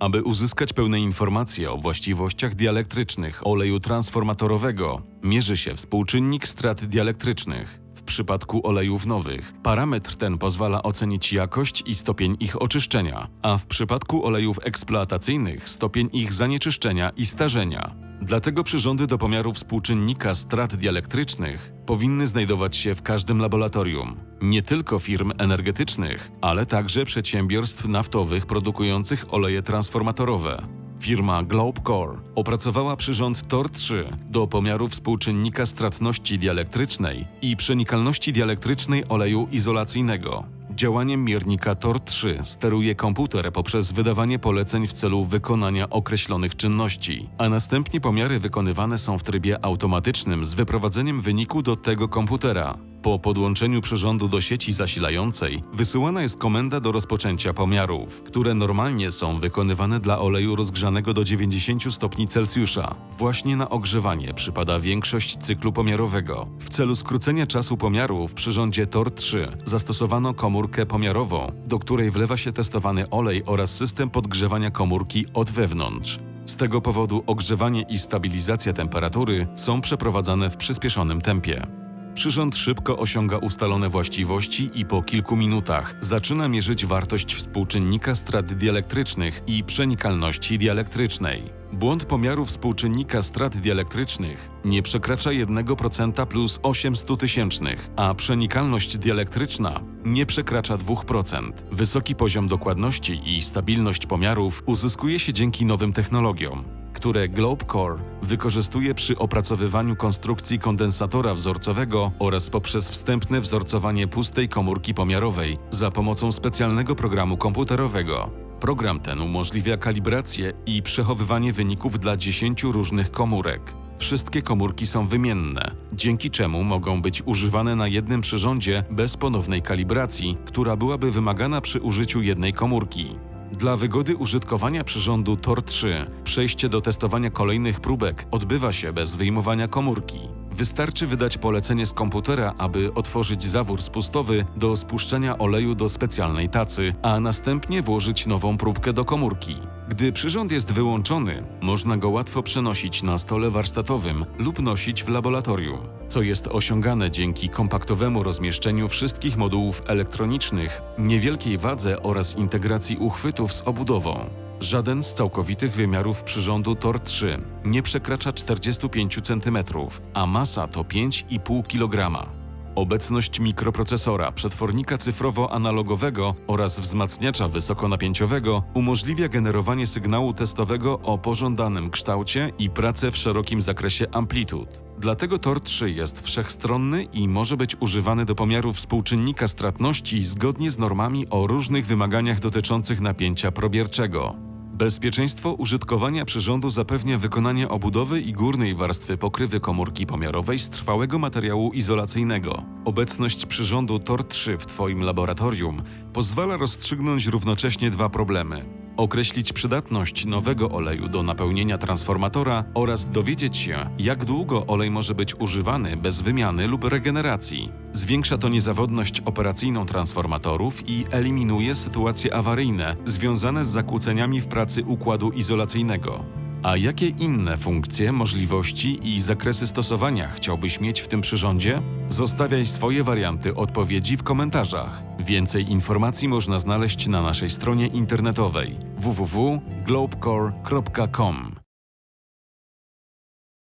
Aby uzyskać pełne informacje o właściwościach dielektrycznych oleju transformatorowego, mierzy się współczynnik strat dielektrycznych. W przypadku olejów nowych, parametr ten pozwala ocenić jakość i stopień ich oczyszczenia, a w przypadku olejów eksploatacyjnych stopień ich zanieczyszczenia i starzenia. Dlatego przyrządy do pomiaru współczynnika strat dielektrycznych powinny znajdować się w każdym laboratorium. Nie tylko firm energetycznych, ale także przedsiębiorstw naftowych produkujących oleje transformatorowe. Firma Globecore opracowała przyrząd TOR-3 do pomiaru współczynnika stratności dielektrycznej i przenikalności dielektrycznej oleju izolacyjnego. Działaniem miernika TOR-3 steruje komputer poprzez wydawanie poleceń w celu wykonania określonych czynności, a następnie pomiary wykonywane są w trybie automatycznym z wyprowadzeniem wyniku do tego komputera. Po podłączeniu przyrządu do sieci zasilającej wysyłana jest komenda do rozpoczęcia pomiarów, które normalnie są wykonywane dla oleju rozgrzanego do 90 stopni Celsjusza. Właśnie na ogrzewanie przypada większość cyklu pomiarowego. W celu skrócenia czasu pomiaru w przyrządzie TOR-3 zastosowano komórkę pomiarową, do której wlewa się testowany olej oraz system podgrzewania komórki od wewnątrz. Z tego powodu ogrzewanie i stabilizacja temperatury są przeprowadzane w przyspieszonym tempie. Przyrząd szybko osiąga ustalone właściwości i po kilku minutach zaczyna mierzyć wartość współczynnika strat dielektrycznych i przenikalności dielektrycznej. Błąd pomiaru współczynnika strat dielektrycznych nie przekracza 1% plus 800 tysięcznych, a przenikalność dielektryczna nie przekracza 2%. Wysoki poziom dokładności i stabilność pomiarów uzyskuje się dzięki nowym technologiom które Globecore wykorzystuje przy opracowywaniu konstrukcji kondensatora wzorcowego oraz poprzez wstępne wzorcowanie pustej komórki pomiarowej za pomocą specjalnego programu komputerowego. Program ten umożliwia kalibrację i przechowywanie wyników dla 10 różnych komórek. Wszystkie komórki są wymienne, dzięki czemu mogą być używane na jednym przyrządzie bez ponownej kalibracji, która byłaby wymagana przy użyciu jednej komórki. Dla wygody użytkowania przyrządu TOR-3 przejście do testowania kolejnych próbek odbywa się bez wyjmowania komórki. Wystarczy wydać polecenie z komputera, aby otworzyć zawór spustowy do spuszczenia oleju do specjalnej tacy, a następnie włożyć nową próbkę do komórki. Gdy przyrząd jest wyłączony, można go łatwo przenosić na stole warsztatowym lub nosić w laboratorium, co jest osiągane dzięki kompaktowemu rozmieszczeniu wszystkich modułów elektronicznych, niewielkiej wadze oraz integracji uchwytów z obudową. Żaden z całkowitych wymiarów przyrządu TOR-3 nie przekracza 45 cm, a masa to 5,5 kg. Obecność mikroprocesora, przetwornika cyfrowo-analogowego oraz wzmacniacza wysokonapięciowego umożliwia generowanie sygnału testowego o pożądanym kształcie i pracę w szerokim zakresie amplitud. Dlatego TOR-3 jest wszechstronny i może być używany do pomiaru współczynnika stratności zgodnie z normami o różnych wymaganiach dotyczących napięcia probierczego. Bezpieczeństwo użytkowania przyrządu zapewnia wykonanie obudowy i górnej warstwy pokrywy komórki pomiarowej z trwałego materiału izolacyjnego. Obecność przyrządu TOR-3 w Twoim laboratorium pozwala rozstrzygnąć równocześnie dwa problemy. Określić przydatność nowego oleju do napełnienia transformatora oraz dowiedzieć się, jak długo olej może być używany bez wymiany lub regeneracji. Zwiększa to niezawodność operacyjną transformatorów i eliminuje sytuacje awaryjne związane z zakłóceniami w pracy układu izolacyjnego. A jakie inne funkcje, możliwości i zakresy stosowania chciałbyś mieć w tym przyrządzie? Zostawiaj swoje warianty odpowiedzi w komentarzach. Więcej informacji można znaleźć na naszej stronie internetowej www.globecore.com.